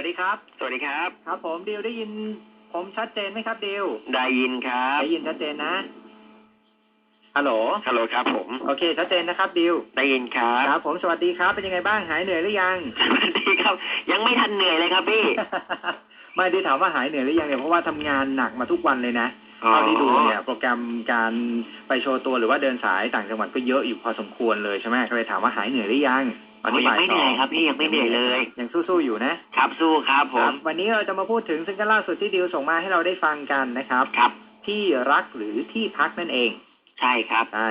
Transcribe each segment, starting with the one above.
วัสดีครับ สวัสดีครับ ครับ ผมดิวได้ยิน ผมชัดเจนไหมครับดิวได้ยินครับ ได้ยินชัดเจนนะฮัลโหลฮัลโหลครับ ผมโอเคชัดเจนนะครับดิวได้ยินครับครับ ผมสวัสดีครับเป็นยังไงบ้างหายเหนื่อยหรือยังสวัสดีครับ ยังไม่ทันเหนื่อยเลยครับพี่ไม่ได้ถามว่าหายเหนื่อยหรือยังเนี่ยเพราะว่าทำงานหนักมาทุกวันเลยนะอ๋อเท่าที่ดูเนี่ยโปรแกรมการไปโชว์ตัวหรือว่าเดินสายต่างจังหวัดก็เยอะอยู่พอสมควรเลยใช่ไหมก็เลยถามว่าหายเหนื่อยหรือยัง ตอนนี้ยังบ่ายไม่สเหอนื่อยงครับพี่ยังไม่เหนื่อยเลยยังสู้ๆอยู่นะครับสู้ครับผครัมบวันนี้เราจะมาพูดถึงซิงเกิลล่าสุดที่ดิวส่งมาให้เราได้ฟังกันนะครับครับ ที่รักหรือที่พักนั่นเอง ใช่ครับใช่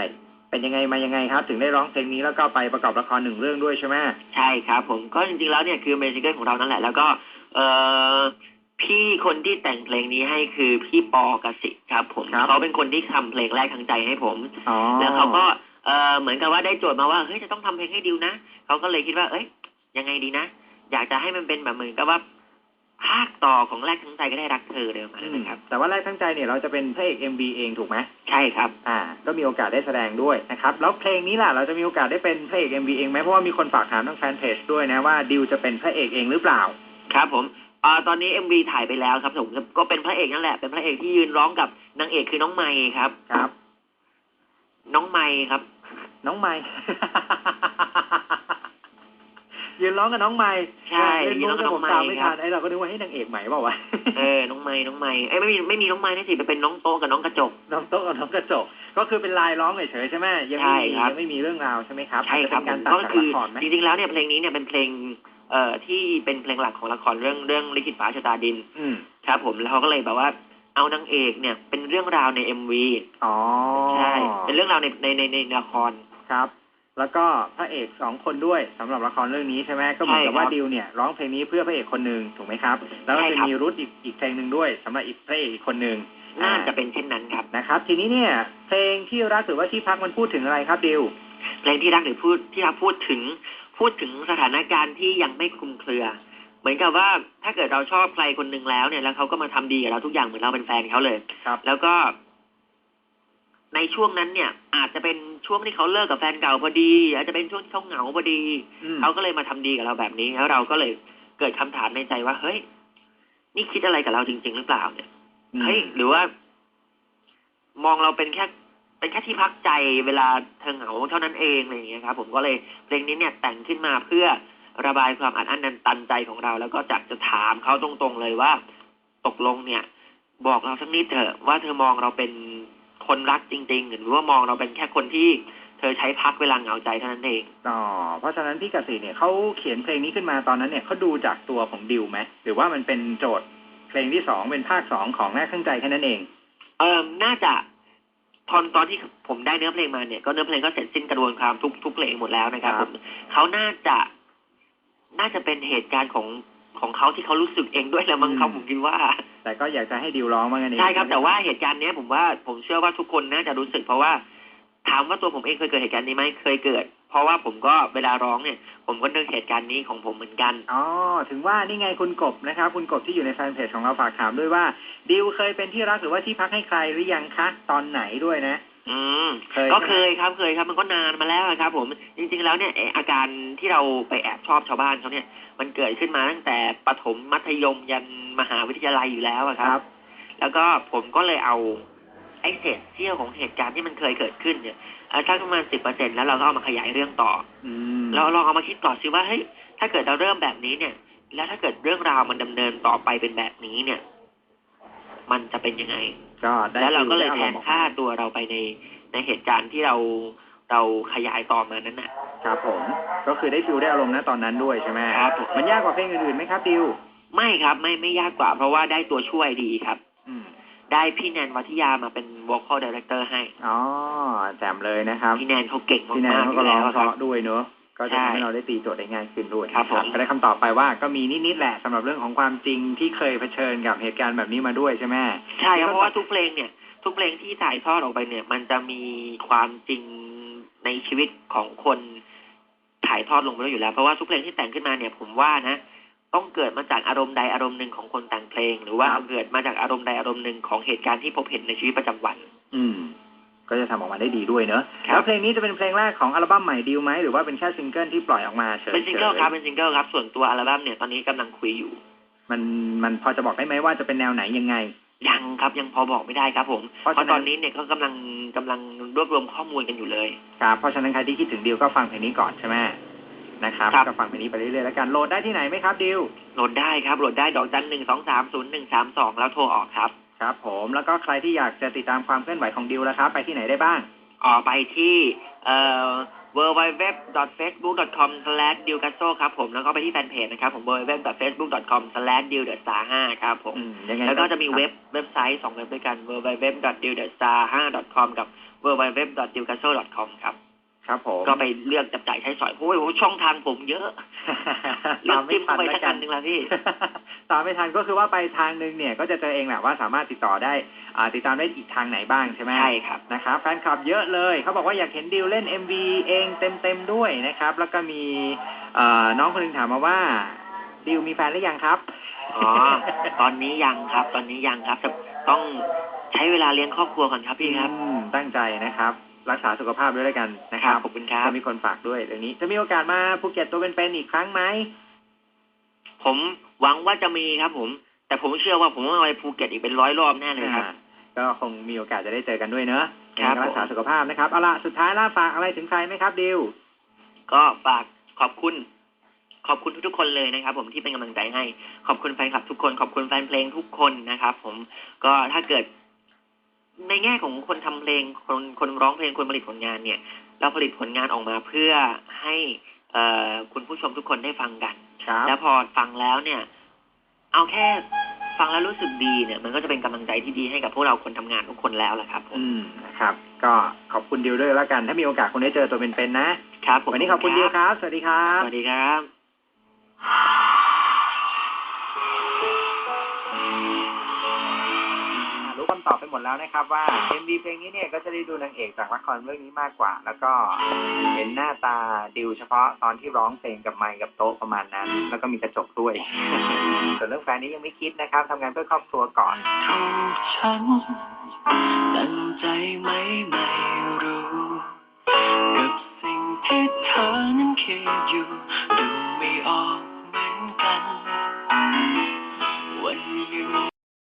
เป็นยังไงมายังไงครับ ถึงได้ร้องเพลงนี้แล้วก็ไปประกอบละครหนึ่งเรื่องด้วยใช่ไหมใช่ครับผมก็จริงๆแล้วเนี่ยคือเมซิเกิลของเรานั่นแหละแล้วก็ เอ่อพี่คนที่แต่งเพลงนี้ให้คือพี่ปอกสิทธิ์ครับผมเขาเป็นคนที่ทำเพลงแรกทางใจให้ผมอ๋อแล้วเขาก็ เออเหมือนกับว่าได้โจทย์มาว่าเฮ้ยจะต้องทำเพลงให้ดิวนะเขาก็เลยคิดว่า เอ้ย ยังไงดีนะอยากจะให้มันเป็นแบบเหมือนกับว่าภาคต่อของแรกทั้งใจก็ได้รักเธอเดิมอืมนะครับ แต่ว่าแรกทั้งใจเนี่ยเราจะเป็นพระเอกเอ็มบีเองถูกไหมใช่ครับ อ่า ก็มีโอกาสได้แสดงด้วยนะครับ แล้วเพลงนี้ล่ะเราจะมีโอกาสได้เป็นพระเอกเอ็มบีเองไหมเพราะว่ามีคนฝากถามทางแฟนเพจด้วยนะว่าดิวจะเป็นพระเอกเองหรือเปล่า ครับผมอ่าตอนนี้เอ็มวีถ่ายไปแล้วครับผมก็เป็นพระเอกนั่นแหละเป็นพระเอกที่ยืนร้องกับนางเอกคือน้องไมค์ครับ ครับ น้องไมค์ครับ น้องไม้ยืนร้องกับน้องไม้ใช่เล่นยืนร้มุอกงกับแต่น้ผองมไมตามค์ไม่ครัทับนไอเราก็นึกว่าให้นางเอกใหม่เปล่าวะเออน้องไมค์น้องไมค์เอ้ยไม่มีไม่มีน้องไมค์นะสิเป็นน้องโต๊ะกับน้องกระจก น้องโต๊ะกับน้องกระจก ก็คือเป็นลายร้องเฉยๆใช่ไหมยังไม่ใช่มีครับยังไม่มีเรื่องราวใช่ไหมครับใช่ครับอาจจะเป็นการตัดก็จากคืละอครไหมจริงๆแล้วเนี่ยเพลงนี้เนี่ยเป็นเพลงเอ่อที่เป็นเพลงหลักของละครเรื่องเรื่องลิขิตฟ้าชะตาดินอืมครับผมแล้วเขาก็เลยแบบว่าเอานางเอกเนี่ยเป็นเรื่องราวในเอ็มวีอ๋อใช่ เป็นเรื่องราวในในในในละคร ครับ แล้วก็พระเอกสองคนด้วยสำหรับละครเรื่องนี้ใช่ไหมก็เหมือนกับใช่ครับว่าดิวเนี่ยร้องเพลงนี้เพื่อพระเอกคนหนึ่งถูกไหมครับ แล้วก็ใช่จะครับมีรุทอีกอีกเพลงหนึ่งด้วยสำหรับอีกพระเอกอีกคนหนึ่งน่าจะเป็นเช่นนั้นครับนะครับ ทีนี้เนี่ย เพลงที่รักหรือว่าที่พักมันพูดถึงอะไรครับดิวเพลงที่รักหรือพูดที่รักพูดถึงพูดถึงสถานการณ์ที่ยังไม่คลุมเครือ เหมือนกับว่าถ้าเกิดเราชอบใครคนหนึ่งแล้วเนี่ยแล้วเขาก็มาทำดีกับเราทุกอย่างเหมือนเราเป็นแฟนเขาเลยครับ แล้วก็ ในช่วงนั้นเนี่ย อาจจะเป็นช่วงที่เขาเลิกกับแฟนเก่าพอดี อาจจะเป็นช่วงที่เขาเหงาพอดีอืมเขาก็เลยมาทำดีกับเราแบบนี้แล้วเราก็เลยเกิดคำถามในใจว่าเฮ้ย นี่คิดอะไรกับเราจริง ๆ หรือเปล่าเนี่ยเฮ้ยหรือว่า มองเราเป็นแค่เป็นแค่ที่พักใจเวลาเธอเหงาเท่านั้นเองอะไรอย่างเงี้ยครับ ผมก็เลยเพลงนี้เนี่ยแต่งขึ้นมาเพื่อระบายความอัดอั้นตันใจของเรา แล้วก็จะจะถามเขาตรงๆเลยว่า ตกลงเนี่ย บอกเราสักนิดเถอะว่าเธอมองเราเป็น คนรักจริง ๆ หรือว่ามองเราเป็นแค่คนที่เธอใช้พักเวลาเหงาใจเท่านั้นเองอ๋อเพราะฉะนั้นพี่กสิเนี่ยเขาเขียนเพลงนี้ขึ้นมาตอนนั้นเนี่ยเขาดูจากตัวของดิวไหมหรือว่ามันเป็นโจทย์เพลงที่สองเป็นภาคสองของแรกข้างใจแค่นั้นเอง เออน่าจะตอนตอนที่ผมได้เนื้อเพลงมาเนี่ยก็เนื้อเพลงก็เสร็จสิ้นกระบวนความทุกทุกเพลงหมดแล้วนะครับคผรับมเขาน่าจะน่าจะเป็นเหตุการณ์ของ ของเขาที่เขารู้สึกเองด้วยแหละมั้งครับผมคิดว่า แต่ก็อยากจะให้ดิวร้องมากันเองใช่ครับ แต่ว่าเหตุการณ์เนี้ยผมว่าผมเชื่อว่าทุกคนน่าจะรู้สึกเพราะว่าถามว่าตัวผมเองเคยเกิดเหตุการณ์นี้ไหมเคยเกิด เพราะว่าผมก็เวลาร้องเนี่ย ผมก็นึกเหตุการณ์นี้ของผมเหมือนกันอ๋อถึงว่านี่ไงคุณกบนะครับ คุณกบที่อยู่ในแฟนเพจของเราฝากถามด้วยว่าดิวเคยเป็นที่รักหรือว่าที่พักให้ใครหรือยังคะตอนไหนด้วยนะ อืมเคย ก็ใช่ไหมเคยครับเคยครับ มันก็นานมาแล้วนะครับ ผมจริง ๆ แล้วเนี่ยไอ้อาการที่เราไปแอบชอบชาวบ้านเขาเนี่ย มันเกิดขึ้นมาตั้งแต่ประถมมัธยมยันมหาวิทยาลัยอยู่แล้วอะคครัรับ บ แล้วก็ผมก็เลยเอาไอ้เศษเสี้ยวของเหตุการณ์ที่มันเคยเกิดขึ้นเนี่ยเอาสักประมาณสิบเปอร์เซ็นแล้วเราก็เอามาขยายเรื่องต่อ อืมเราลองเอามาคิดต่อซิว่าเฮ้ยถ้าเกิดเราเริ่มแบบนี้เนี่ย แล้วถ้าเกิดเรื่องราวมันดำเนินต่อไปเป็นแบบนี้เนี่ย มันจะเป็นยังไง ก็ได้แล้วเราก็เลยฟิแทได้นอารมณ์ออกค่าตัวเราไปในในเหตุการณ์ที่เราเราขยายต่อมานั้นน่ะ ครับผมก็คือได้ฟิลได้อารมณ์นะตอนนั้นด้วยใช่ไหมครับผม มันยากกว่าเพลงอื่นๆไหมครับดิว ไม่ครับไม่ไม่ยากกว่า เพราะว่าได้ตัวช่วยดีครับ อืมได้พี่แนนวัทยามาเป็น vocal director ให้ อ๋อแจ่มเลยนะครับพี่แนนเขาเก่งมากพี่แนนๆอเขาก็ยู่ร้อแล้งวเพครับ ราะด้วยเนอะ ก็จะใช่ทำให้เราได้ตีโจทย์ได้ง่ายขึ้นด้วยครับผมก็ได้คำตอบไปว่าก็มีนิดๆแหละสำหรับเรื่องของความจริงที่เคยเผชิญกับเหตุการณ์แบบนี้มาด้วยใช่ไหมใช่ครับเพราะว่าทุกเพลงเนี่ย ทุกเพลงที่ถ่ายทอดออกไปเนี่ย มันจะมีความจริงในชีวิตของคนถ่ายทอดลงไปด้วยอยู่แล้ว เพราะว่าทุกเพลงที่แต่งขึ้นมาเนี่ย ผมว่านะ ต้องเกิดมาจากอารมณ์ใดอารมณ์หนึ่งของคนแต่งเพลง หรือว่าครับเกิดมาจากอารมณ์ใดอารมณ์หนึ่งของเหตุการณ์ที่พบเห็นในชีวิตประจำวัน อืม ก็จะทำออกมาได้ดีด้วยเนอะครับ แล้วเพลงนี้จะเป็นเพลงแรกของอัลบั้มใหม่ดิวไหมหรือว่าเป็นแค่ซิงเกิลที่ปล่อยออกมาเฉยๆเป็นซิงเกิลครับเป็นซิงเกิลครับ ส่วนตัวอัลบั้มเนี่ยตอนนี้กำลังคุยอยู่ มันมันพอจะบอกได้ไหมว่าจะเป็นแนวไหนยังไง ยังครับยังพอบอกไม่ได้ครับผมเพราะเพราะฉะนั้น ตอนนี้เนี่ยก็กำลังกำลังรวบรวมข้อมูลกันอยู่เลย ครับเพราะฉะนั้นใครที่คิดถึงดิวก็ฟังเพลงนี้ก่อนใช่ไหมนะครับครับ ก็ฟังเพลงนี้ไปเรื่อยๆแล้วกันโหลดได้ที่ไหนไหมครับดิวโหลดได้ครับโหลดได้ดอกจันหนึ่งสองสามศูนย์หนึ่งสามสองแล้วโทรออกครับ ครับผมแล้วก็ใครที่อยากจะติดตามความเคลื่อนไหวของดิวแล้วครับ ไปที่ไหนได้บ้างออกไปที่เอ่อ www.facebook.com/dilgasso ครับผมแล้วก็ไปที่แฟนเพจนะครับผม www.facebook.com/dildestar5 ครับผม อืมยังไงแล้วก็จะมีเว็บเว็บไซต์สองเว็บด้วยกัน www.dildestar5.com กับ www.dilgasso.com ครับ ครับผมก็ไปเลือกจับจ่ายใช้สอยโอ้ยโอ้ยช่องทางผมเยอะเลือกจิ้มเข้าไปสักอันหนึ่งละพี่ตามไม่ทันก็คือว่าไปทางหนึ่งเนี่ย ก็จะเจอเองแหละว่าสามารถติดต่อได้อ่าติดตามได้อีกทางไหนบ้างใช่ไหมใช่ครับนะครับแฟนคลับเยอะเลยเขาบอกว่าอยากเห็นดิวเล่น MV เองเต็มๆด้วยนะครับ แล้วก็มีเอ่อน้องคนหนึงถามมาว่าดิวมีแฟนหรือยังครับ อ๋อ ตอนนี้ยังครับ ตอนนี้ยังครับแต่ต้องใช้เวลาเลี้ยงครอบครัวก่อนครับพี่ครับอืมตั้งใจนะครับ รักษาสุขภาพด้วยแล้วกันนะคครัรับบขอบคุณครับจะมีคนฝากด้วยเรื่องนี้ จะมีโอกาสมาภูเก็ตตัวเป็นๆอีกครั้งไหมผมหวังว่าจะมีครับ ผม แต่ผมเชื่อว่าผมต้องไปภูเก็ตอีกเป็นร้อยรอบแน่เลยครับอ่าก็คงมีโอกาสจะได้เจอกันด้วยเนอะครับยังไงก็รักษาผมสุขภาพนะครับเอาล่ะสุดท้ายล่าฝากอะไรถึงใครไหมครับดิวก็ฝากขอบคุณ ขอบคุณทุกๆคนเลยนะครับ ผมที่เป็นกำลังใจให้ ขอบคุณแฟนคลับทุกคน ขอบคุณแฟนเพลงทุกคนนะครับ ผมก็ถ้าเกิด ในแง่ของคนทำเพลงคนคนร้องเพลงคนผลิตผลงานเนี่ย เราผลิตผลงานออกมาเพื่อให้เอ่อคุณผู้ชมทุกคนได้ฟังกัน ครับแล้วพอฟังแล้วเนี่ย เอาแค่ฟังแล้วรู้สึกดีเนี่ย มันก็จะเป็นกำลังใจที่ดีให้กับพวกเราคนทำงานทุกคนแล้วแหละครับผมอืมนะครับ ก็ขอบคุณดิวด้วยแล้วกัน ถ้ามีโอกาสคงได้เจอตัวเป็นๆนะครับผมวันนี้ขอบคุณดิวครับ สวัสดีครับ สวัสดีครับ อบไปหมดแล้วนะครับ ว่า MV เพลงนี้เนี่ยก็จะได้ดูนางเอกจากละครเรื่องนี้มากกว่า แล้วก็เห็นหน้าตาดิวเฉพาะตอนที่ร้องเพลงกับไมค์กับโต๊ะประมาณนั้น แล้วก็มีกระจกด้วย ส่วนเรื่องแฟนนี้ยังไม่คิดนะครับทำงานเพื่อครอบครัวก่อนถูกฉันตั้งใจไหมไม่รู้กับสิ่งที่เธอนั้นคิดอยู่ดูไม่ออกเหมือนกัน วันหนึ่ง